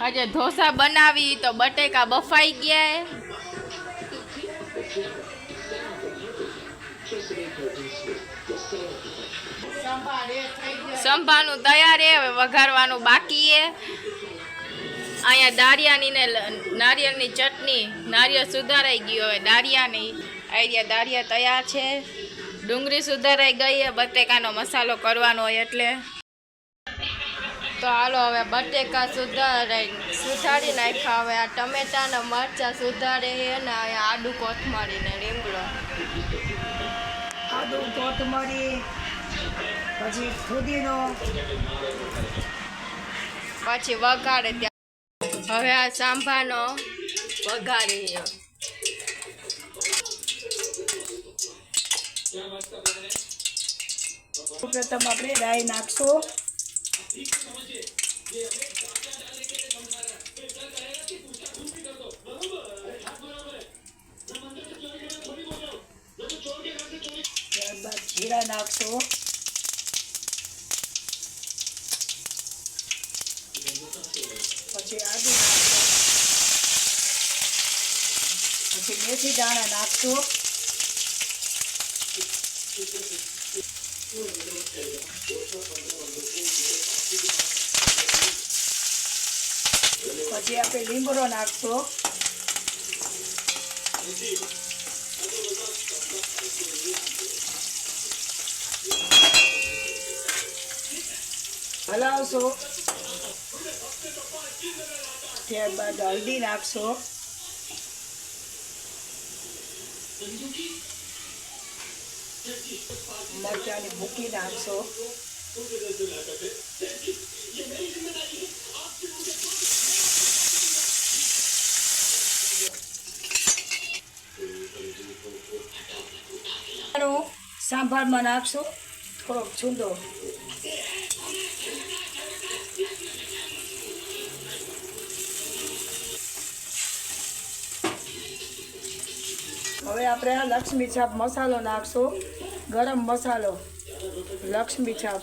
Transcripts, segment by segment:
આજે ઢોસા બનાવી તો બટેકા બફાઈ ગયા. સંભાનું તૈયાર હવે વઘારવાનું બાકી એ અહીંયા દારિયાની ને નારિયેળની ચટણી, નારિયેળ સુધારાઈ ગયું હવે દારિયાની આઈડિયા દારિયા તૈયાર છે. ડુંગળી સુધારાઈ ગઈ એ બટેકાનો મસાલો કરવાનો હોય એટલે. તો હાલો હવે બટેકા સુધારી સુધારી નાખ્યા. હવે આ ટમેટા ને મરચા સુધારે છે ને આડું કોથમરી ને લીમડો આદુ કોથમરી પછી ફુદીનો. પછી વઘારે ત્યાં. હવે આ સાંભાનો વઘારી. પ્રથમ આપણે રાઈ નાખશું. ત્યારબાદ જીરા નાખશો. પછી આદુ પછી મેથી દાણા નાખશું. પછી આપણે લીમડો નાખશો. હલાવશો. ત્યારબાદ હળદી નાખશો. મરચાંની ભૂકી નાખશો. સાંભારમાં નાખશો. થોડોક છૂંદો. હવે આપણે લક્ષ્મી છાપ મસાલો નાખશો. ગરમ મસાલો. લક્ષ્મી છાપ.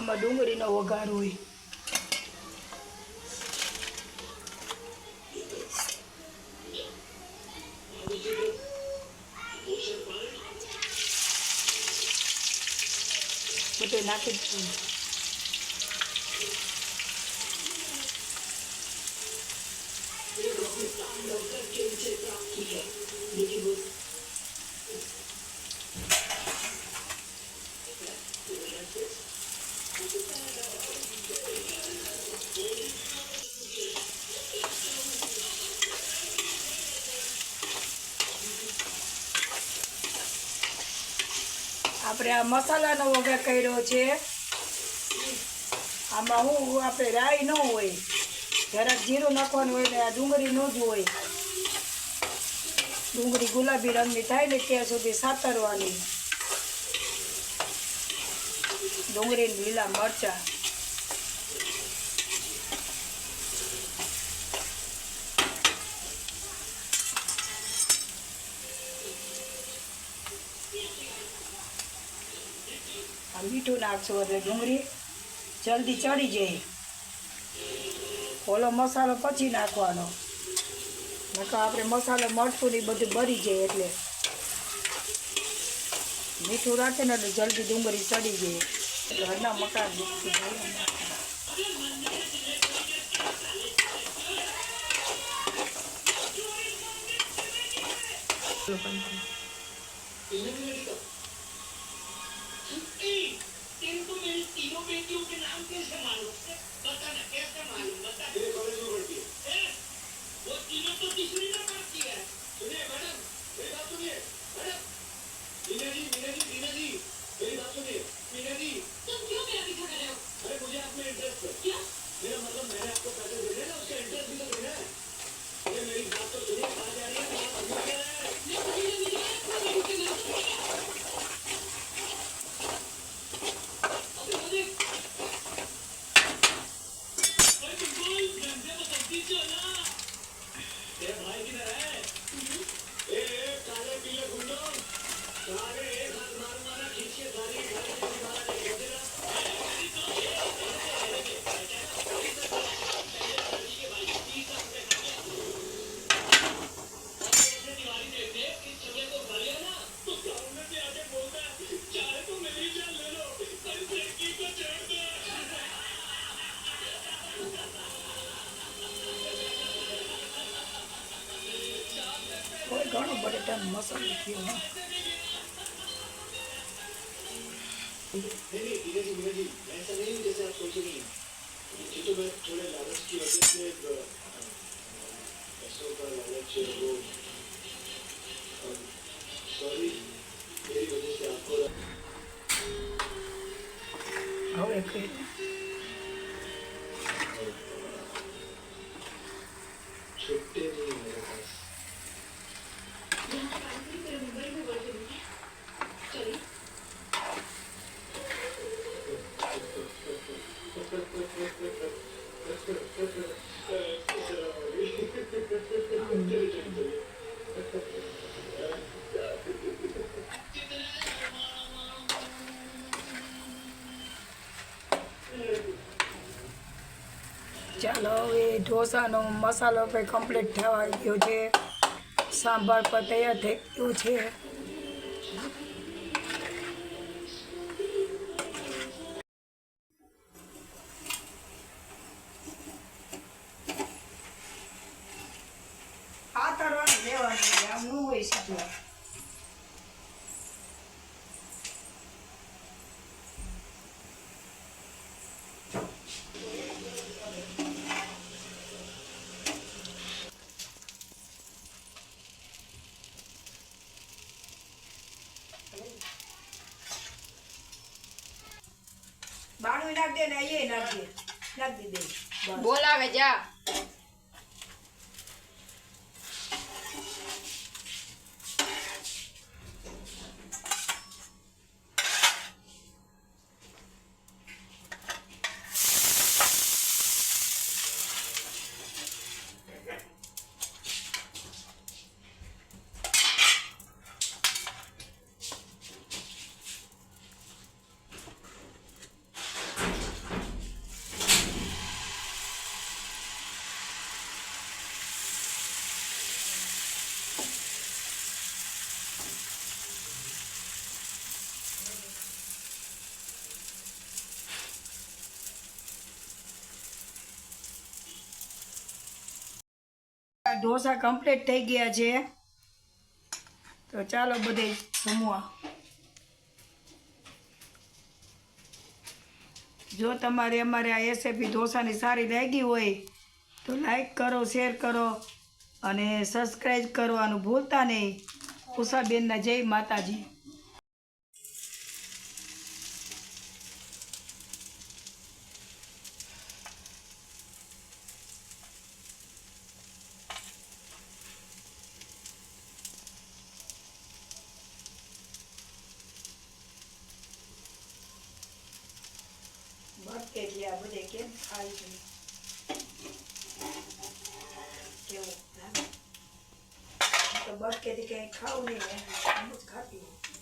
આમાં ડુંગળીનો વઘાર હોય બધું નાખી દીધું આપણે આ મસાલાનો વઘાર કર્યો છે. આમાં હું આપણે રાઈ ન હોય, જરાક જીરું નાખવાનું હોય ને આ ડુંગળી ન જ હોય. ડુંગળી ગુલાબી રંગની થાય ને ત્યાં સુધી સાતરવાની. ડુંગળી લીલા મરચાં. મીઠું નાખશું એટલે ડુંગળી જલ્દી ચડી જાય. ઓલો મસાલો પછી નાખવાનો. નકર આપણે મસાલો મરચું ને બધું બરી જાય એટલે. મીઠું રાખે ને એટલે જલ્દી ડુંગળી ચડી જાય. એટલે ઘરના મકાન ઈનો બેટીઓ के नाम कैसे मालूम बताना कैसे मालूम बताना ये कॉलेज में पढ़ती है वो तीनों तो तीसरी के नाम મસાલો મસાલો થયો હવે ચાલો હવે ઢોસાનો મસાલો કંઈ કમ્પ્લીટ થવા ગયો છે. સાંભાર પણ તૈયાર થઈ ગયું છે. આ નાખ દે ને એ નાખ દે. નાખ દે. બોલાવે જા. ઢોસા કમ્પ્લીટ થઈ ગયા છે. તો ચાલો બધે જમવા. જો તમારે અમારે આ એસએપી ઢોસાની સારી લાગી હોય, તો લાઈક કરો શેર કરો, અને સબસ્ક્રાઈબ કરવાનું ભૂલતા નહીં. ઉષાબેનના જય માતાજી. ભટકે ગયા બધે કેમ ખાય છે કેવું હા? તો બટકેથી કંઈ ખાવું નહીં ને એમ જ ખાતી હોય.